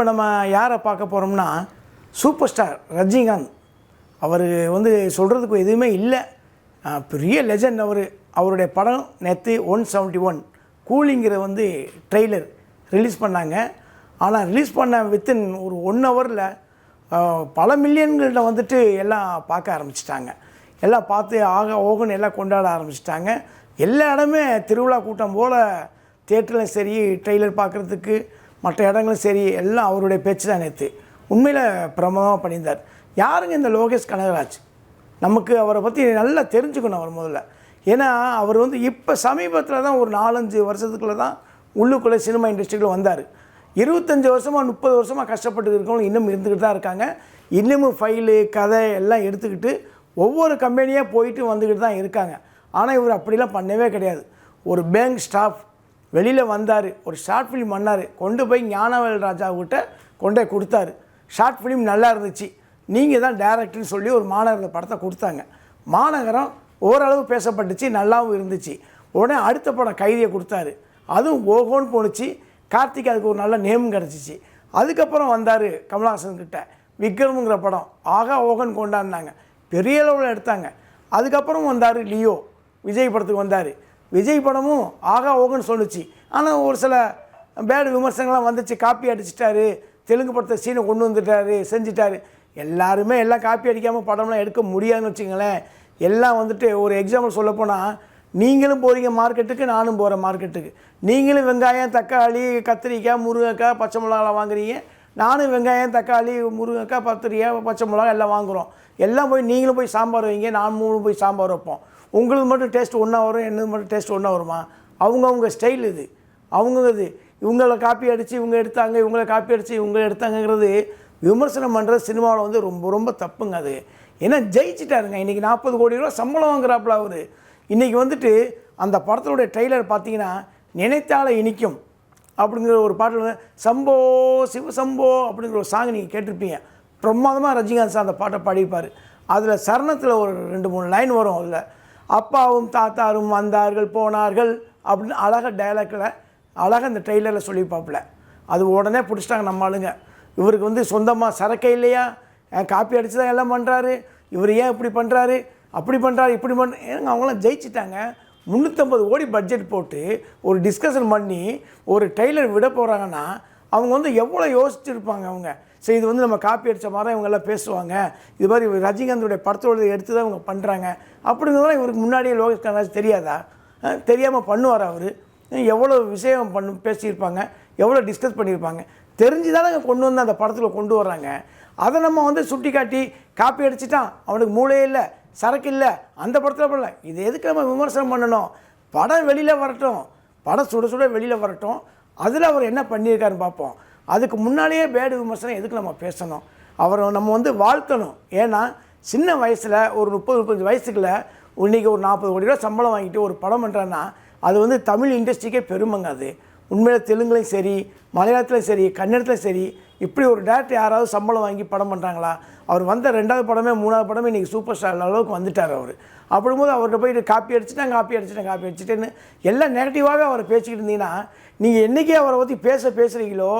இப்போ நம்ம யாரை பார்க்க போகிறோம்னா சூப்பர் ஸ்டார் ரஜினிகாந்த் அவர் வந்து சொல்கிறதுக்கு எதுவுமே இல்லை. பெரிய லெஜண்ட் அவர். அவருடைய படம் நேற்று ஒன் செவன்ட்டி ஒன் கூலிங்கிற வந்து ட்ரெய்லர் ரிலீஸ் பண்ணாங்க. ஆனால் ரிலீஸ் பண்ண வித்தின் ஒரு ஒன் ஹவரில் பல மில்லியன்கள்ட்ட வந்துட்டு எல்லாம் பார்க்க ஆரம்பிச்சிட்டாங்க. எல்லாம் பார்த்து ஆக ஓகன் எல்லாம் கொண்டாட ஆரம்பிச்சிட்டாங்க. எல்லா இடமே திருவிழா கூட்டம் போல் தேட்டரில் சரி ட்ரெய்லர் பார்க்குறதுக்கு மற்ற இடங்களும் சரி எல்லாம் அவருடைய பேச்சு தான் நேற்று. உண்மையில் பிரமாதமாக பண்ணியிருந்தார். யாருங்க இந்த லோகேஷ் கனகராஜ்? நமக்கு அவரை பற்றி நல்லா தெரிஞ்சுக்கணும் அவர் முதல்ல. ஏன்னா அவர் வந்து இப்போ சமீபத்தில் தான் ஒரு நாலஞ்சு வருஷத்துக்குள்ளே தான் உள்ளுக்குள்ளே சினிமா இண்டஸ்ட்ரிக்குள்ளே வந்தார். இருபத்தஞ்சி வருஷமாக முப்பது வருஷமாக கஷ்டப்பட்டு இருக்கவங்க இன்னும் இருந்துக்கிட்டு தான் இருக்காங்க. இன்னமும் ஃபைலு கதை எல்லாம் எடுத்துக்கிட்டு ஒவ்வொரு கம்பெனியாக போயிட்டு வந்துக்கிட்டு தான் இருக்காங்க. ஆனால் இவர் அப்படிலாம் பண்ணவே கிடையாது. ஒரு பேங்க் ஸ்டாஃப் வெளியில் வந்தார் ஒரு ஷார்ட் ஃபிலிம் பண்ணார். கொண்டு போய் ஞானவேல் ராஜாவுக்கிட்ட கொண்டு போய் கொடுத்தாரு. ஷார்ட் ஃபிலிம் நல்லா இருந்துச்சு. நீங்கள் தான் டேரக்டர்னு சொல்லி ஒரு மாநகர படத்தை கொடுத்தாங்க. மாநகரம் ஓரளவு பேசப்பட்டுச்சு நல்லாவும் இருந்துச்சு. உடனே அடுத்த படம் கைதியை கொடுத்தாரு. அதுவும் ஓகோன்னு போணுச்சு. கார்த்திக் அதுக்கு ஒரு நல்ல நேம் கிடச்சிச்சு. அதுக்கப்புறம் வந்தார் கமல்ஹாசன் கிட்ட. விக்ரமுங்கிற படம். ஆகா ஓகன் கொண்டாடினாங்க. பெரிய அளவில் எடுத்தாங்க. அதுக்கப்புறம் வந்தார் லியோ. விஜய் படத்துக்கு வந்தார். விஜய் படமும் ஆகா ஓகன்னு சொல்லுச்சு. ஆனால் ஒரு சில பேடு விமர்சனங்கள்லாம் வந்துச்சு காப்பி அடிச்சிட்டாரு தெலுங்கு படத்தை சீனை கொண்டு வந்துட்டாரு செஞ்சிட்டாரு. எல்லாருமே எல்லாம் காப்பி அடிக்காமல் படம்லாம் எடுக்க முடியாதுன்னு வச்சுங்களேன் எல்லாம் வந்துட்டு ஒரு எக்ஸாம்பிள் சொல்லப்போனால் நீங்களும் போகிறீங்க மார்க்கெட்டுக்கு நானும் போகிறேன் மார்க்கெட்டுக்கு நீங்களும் வெங்காயம் தக்காளி கத்திரிக்காய் முருங்கைக்காய் பச்சை மிளகாலாம் வாங்குறீங்க. நானும் வெங்காயம் தக்காளி முருங்கைக்காய் பத்திரிக்காய் பச்சை மிளகா எல்லாம் வாங்குகிறோம் எல்லாம் போய் நீங்களும் போய் சாம்பார் வைங்க நான் மூணு போய் சாம்பார் வைப்போம். உங்களுக்கு மட்டும் டேஸ்ட் ஒன்றா வரும் என்னது மட்டும் டேஸ்ட் ஒன்றா வருமா? அவங்கவுங்க ஸ்டைல் இது. அவங்க இது. இவங்கள காப்பி அடித்து இவங்க எடுத்தாங்க இவங்கள காப்பி அடித்து இவங்க எடுத்தாங்கங்கிறது விமர்சனம் பண்ணுறது சினிமாவில் வந்து ரொம்ப ரொம்ப தப்புங்க அது. ஏன்னா ஜெயிச்சிட்டாருங்க. இன்றைக்கி நாற்பது கோடி ரூபா சம்பளம் வாங்குறாப்புல அவர். இன்றைக்கி வந்துட்டு அந்த படத்தினுடைய ட்ரெய்லர் பார்த்தீங்கன்னா நினைத்தால இனிக்கும் அப்படிங்கிற ஒரு பாட்டில் வந்து சம்போ அப்படிங்கிற ஒரு சாங் நீங்கள் கேட்டிருப்பீங்க. பிரமாதமாக ரஜினிகாந்த் சார் அந்த பாட்டை பாடியிருப்பார். அதில் சரணத்தில் ஒரு ரெண்டு மூணு லைன் வரும் அதில். அப்பாவும் தாத்தாரும் வந்தார்கள் போனார்கள் அப்படின்னு அழகாக டைலாக்கில் அழகாக இந்த ட்ரெய்லரில் சொல்லியிருப்பாப்புல. அது உடனே பிடிச்சிட்டாங்க நம்ம ஆளுங்க. இவருக்கு வந்து சொந்தமாக சரக்கே இல்லையா? ஏன் காப்பி அடித்து தான் எல்லாம் பண்ணுறாரு இவர் ஏன் இப்படி பண்ணுறாரு அப்படி பண்ணுறாரு இப்படி பண்ண ஏங்க அவங்களாம் ஜெயிச்சிட்டாங்க. முந்நூற்றம்பது கோடி பட்ஜெட் போட்டு ஒரு டிஸ்கஷன் பண்ணி ஒரு ட்ரெய்லர் விட போகிறாங்கன்னா அவங்க வந்து எவ்வளோ யோசிச்சுருப்பாங்க அவங்க? சரி இது வந்து நம்ம காப்பி அடித்த மாதிரி இவங்கெல்லாம் பேசுவாங்க. இது மாதிரி ரஜினிகாந்தோடைய படத்தோட எடுத்து தான் இவங்க பண்ணுறாங்க அப்படிங்கிறதெல்லாம் இவருக்கு முன்னாடியே லோகேஷ் கனராஜ் தெரியாதா? தெரியாமல் பண்ணுவார் அவர்? எவ்வளோ விஷயம் பண்ணு பேசியிருப்பாங்க எவ்வளோ டிஸ்கஸ் பண்ணியிருப்பாங்க. தெரிஞ்சு தானே கொண்டு வந்து அந்த படத்தில் கொண்டு வர்றாங்க. அதை நம்ம வந்து சுட்டி காட்டி காப்பி அடிச்சிட்டான் அவனுக்கு மூளையே இல்லை சரக்கு இல்லை அந்த படத்தில் பண்ணல. இது எதுக்கு நம்ம விமர்சனம் பண்ணணும்? படம் வெளியில் வரட்டும். படம் சுட சுட வெளியில் வரட்டும். அதில் அவர் என்ன பண்ணியிருக்காருன்னு பார்ப்போம். அதுக்கு முன்னாலேயே பேடு விமர்சனம் எதுக்கு நம்ம பேசணும்? அவரை நம்ம வந்து வாழ்த்தணும். ஏன்னா சின்ன வயசில் ஒரு முப்பது முப்பத்தஞ்சு வயசுக்குள்ள இன்றைக்கி ஒரு நாற்பது கோடி ரூபா சம்பளம் வாங்கிட்டு ஒரு படம் பண்ணுறேன்னா அது வந்து தமிழ் இண்டஸ்ட்ரிக்கே பெருமைங்க அது. உண்மையில் தெலுங்குலையும் சரி மலையாளத்துலையும் சரி கன்னடத்துலையும் சரி இப்படி ஒரு டேரக்டர் யாராவது சம்பளம் வாங்கி படம் பண்ணுறாங்களா அவர் வந்த ரெண்டாவது படமே மூணாவது படமே இன்றைக்கி சூப்பர் ஸ்டார் அளவுக்கு வந்துட்டார் அவர். அப்படிங்கும்போது அவர்கிட்ட போயிட்டு காப்பி அடிச்சுட்டேன் காப்பி அடிச்சுட்டேன் காப்பி அடிச்சுட்டேன்னு எல்லாம் நெகட்டிவாகவே அவரை பேசிக்கிட்டு இருந்தீங்கன்னா நீங்கள் என்றைக்கே அவரை பற்றி பேச பேசுகிறீங்களோ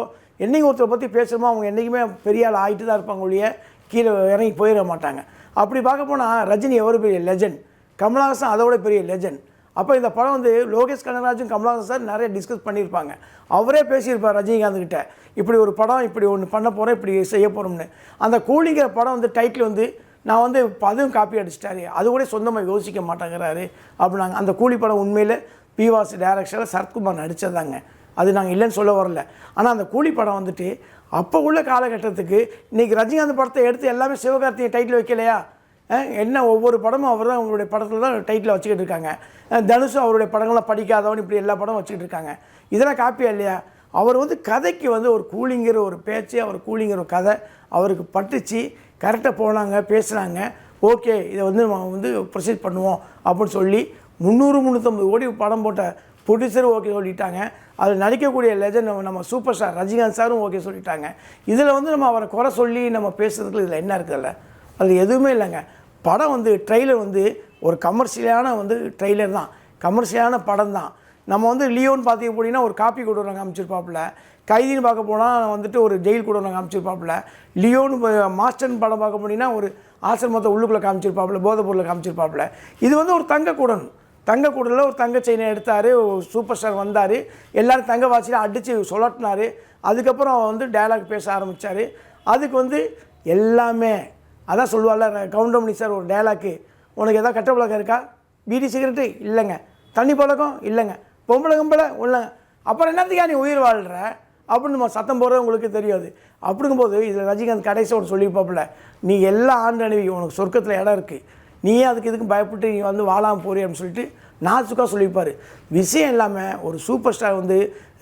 என்றைக்கு ஒருத்தரை பற்றி பேசுகிறோமோ அவங்க என்றைக்குமே பெரிய ஆள் ஆகிட்டு தான் இருப்பாங்க ஒழிய கீழே இறங்கி போயிட மாட்டாங்க. அப்படி பார்க்க போனால் ரஜினி எவ்வளோ பெரிய லெஜண்ட் கமலஹாசன் அதோட பெரிய லெஜண்ட் அப்போ இந்த படம் வந்து லோகேஷ் கனகராஜும் கமலஹாசன் சார் நிறைய டிஸ்கஸ் பண்ணியிருப்பாங்க. அவரே பேசியிருப்பார் ரஜினிகாந்த் கிட்ட. இப்படி ஒரு படம் இப்படி ஒன்று பண்ண போகிறோம் இப்படி செய்ய போகிறோம்னு அந்த கூலிங்கிற படம் வந்து டைட்டில் வந்து நான் வந்து அதுவும் காப்பி அடிச்சிட்டாரு. அது கூட சொந்தமாக யோசிக்க மாட்டேங்கிறாரு. அப்படின்னாங்க. அந்த கூலி படம் உண்மையில் பிவாஸ் டைரக்ஷனில் சரத்குமார் நடித்ததாங்க அது நாங்கள் இல்லைன்னு சொல்ல வரல. ஆனால் அந்த கூலி படம் வந்துட்டு அப்போ உள்ள காலகட்டத்துக்கு இன்றைக்கி ரஜினிகாந்த் படத்தை எடுத்து எல்லாமே சிவகார்த்திகை டைட்டில் வைக்கலையா? என்ன ஒவ்வொரு படமும் அவர் தான் அவங்களுடைய படத்தில் தான் டைட்டில் வச்சுக்கிட்டு இருக்காங்க. தனுஷும் அவருடைய படங்கள்லாம் படிக்காதவன் இப்படி எல்லா படமும் வச்சுக்கிட்டு இருக்காங்க. இதெல்லாம் காப்பியா இல்லையா? அவர் வந்து கதைக்கு வந்து ஒரு கூலிங்கிற ஒரு பேச்சு அவர் கூலிங்கிற ஒரு கதை அவருக்கு பட்டுச்சு. கரெக்டாக போனாங்க பேசுனாங்க. ஓகே இதை வந்து நம்ம வந்து ப்ரொசீட் பண்ணுவோம் அப்படின்னு சொல்லி முந்நூறு முந்நூற்றம்பது கோடி படம் போட்ட ப்ரொடியூசர் ஓகே சொல்லிட்டாங்க. அதில் நடிக்கக்கூடிய லெஜண்ட் நம்ம சூப்பர் ஸ்டார் ரஜினிகாந்த் சாரும் ஓகே சொல்லிட்டாங்க. இதில் வந்து நம்ம அவரை குறை சொல்லி நம்ம பேசுறதுக்கு இதில் என்ன இருக்குதுல்ல? அது எதுவுமே இல்லைங்க. படம் வந்து ட்ரெய்லர் வந்து ஒரு கமர்ஷியலான வந்து ட்ரெய்லர் தான். கமர்ஷியலான படம் தான். நம்ம வந்து லியோன்னு பார்த்துக்க போனீங்கன்னா ஒரு காப்பி கூட நாங்கள் அமைச்சிருப்பாப்புல கைதின்னு பார்க்க போனால் வந்துட்டு ஒரு ஜெயில் கூட நாங்கள் காமிச்சிருப்பாப்புல. லியோன்னு மாஸ்டர்ன் மாஸ்டர்னு படம் பார்க்க போனீங்கன்னா ஒரு ஆசிரமத்தை உள்ளுக்குள்ளே காமிச்சிருப்பாப்புல போதைப் காமிச்சிருப்பாப்புல. இது வந்து ஒரு தங்க தங்கக்கூடலில் ஒரு தங்க செயினை எடுத்தார் சூப்பர் ஸ்டார் வந்தார். எல்லாரும் தங்க வாசியில் அடித்து சொலட்டினார். அதுக்கப்புறம் வந்து டைலாக் பேச ஆரம்பித்தார் அதுக்கு வந்து எல்லாமே அதான் சொல்லுவாள்ல கவுண்டமணி சார் ஒரு டயலாக்கு உனக்கு எதாவது கட்ட பழக்கம் இருக்கா? பீடி சிகரெட்டு இல்லைங்க. தண்ணி பழக்கம் இல்லைங்க. பொம்பளை கும்பலை இல்லைங்க அப்புறம் என்னத்துக்கா நீ உயிர் வாழ்கிற அப்படின்னு நம்ம சத்தம் போடுறது உங்களுக்கு தெரியாது. அப்படிங்கும்போது இதில் ரஜினிகாந்த் கடைசி ஒன்று சொல்லியிருப்பாப்புல நீ எல்லா ஆண்டு அணிவி உனக்கு சொர்க்கத்தில் இடம் இருக்குது நீயே அதுக்கு இதுக்கு பயப்பட்டு நீ வந்து வாழாமல் போறி அப்படின்னு சொல்லிட்டு நாசுக்காக சொல்லியிருப்பார் விஷயம் இல்லாமல் ஒரு சூப்பர் ஸ்டார் வந்து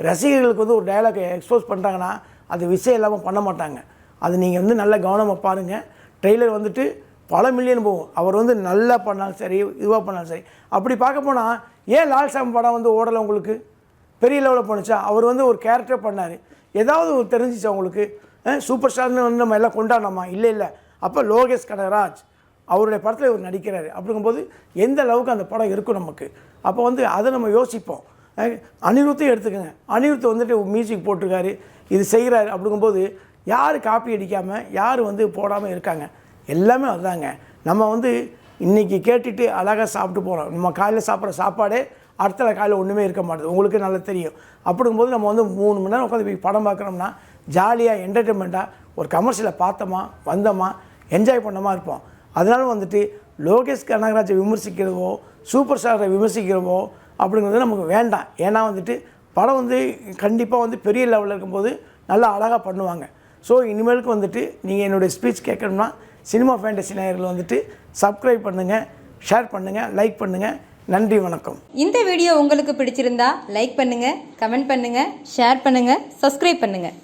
ரசிகர்களுக்கு வந்து ஒரு டைலாக் எக்ஸ்போஸ் பண்ணுறாங்கன்னா அது விஷயம் இல்லாமல் பண்ண மாட்டாங்க. அது நீங்கள் வந்து நல்ல கவனமாக பாருங்கள் ட்ரெய்லர் வந்துட்டு பல மில்லியன் போகும். அவர் வந்து நல்லா பண்ணாலும் சரி இதுவாக பண்ணாலும் சரி. அப்படி பார்க்க போனால் ஏன் லால் சாம் படம் வந்து ஓடலை உங்களுக்கு? பெரிய லெவலில் பண்ணுச்சா அவர் வந்து ஒரு கேரக்டர் பண்ணார். ஏதாவது ஒரு தெரிஞ்சிச்சா உங்களுக்கு? சூப்பர் ஸ்டார்னு வந்து நம்ம எல்லாம் கொண்டாடணுமா? இல்லை இல்லை. அப்போ லோகேஷ் கனகராஜ் அவருடைய படத்தில் இவர் நடிக்கிறாரு. அப்படிங்கும்போது எந்த அளவுக்கு அந்த படம் இருக்கும் நமக்கு? அப்போ வந்து அதை நம்ம யோசிப்போம். அனிருத்தையும் எடுத்துக்கோங்க. அனிருத் வந்துட்டு மியூசிக் போட்டிருக்காரு. இது செய்கிறாரு அப்படிங்கும்போது யார் காப்பி அடிக்காமல் யார் வந்து போடாமல் இருக்காங்க? எல்லாமே அதுதாங்க. நம்ம வந்து இன்றைக்கி கேட்டுட்டு அழகாக சாப்பிட்டு போகிறோம் நம்ம காலையில் சாப்பிட்ற சாப்பாடே அடுத்த காலையில் ஒன்றுமே இருக்க மாட்டுது. உங்களுக்கு நல்லா தெரியும். அப்படிங்கும்போது நம்ம வந்து மூணு மணி நேரம் உட்காந்து போய் படம் பார்க்குறோம்னா ஜாலியாக என்டர்டெயின்மெண்ட்டாக ஒரு கமர்ஷியலை பார்த்தோமா வந்தோமா என்ஜாய் பண்ணமா இருப்போம். அதனால் வந்துட்டு லோகேஷ் கனகராஜை விமர்சிக்கிறவோ சூப்பர் ஸ்டாரை விமர்சிக்கிறவோ அப்படிங்கிறது நமக்கு வேண்டாம். ஏன்னா வந்துட்டு படம் வந்து கண்டிப்பாக வந்து பெரிய லெவலில் இருக்கும்போது நல்லா அழகாக பண்ணுவாங்க. ஸோ இனிமேலுக்கு வந்துட்டு நீங்கள் என்னுடைய ஸ்பீச் கேட்கணும்னா சினிமா ஃபேண்டசி நேயர்கள் வந்துட்டு சப்ஸ்கிரைப் பண்ணுங்கள் ஷேர் பண்ணுங்கள் லைக் பண்ணுங்கள் நன்றி வணக்கம். இந்த வீடியோ உங்களுக்கு பிடிச்சிருந்தா லைக் பண்ணுங்கள் கமெண்ட் பண்ணுங்கள் ஷேர் பண்ணுங்கள் சப்ஸ்கிரைப் பண்ணுங்கள்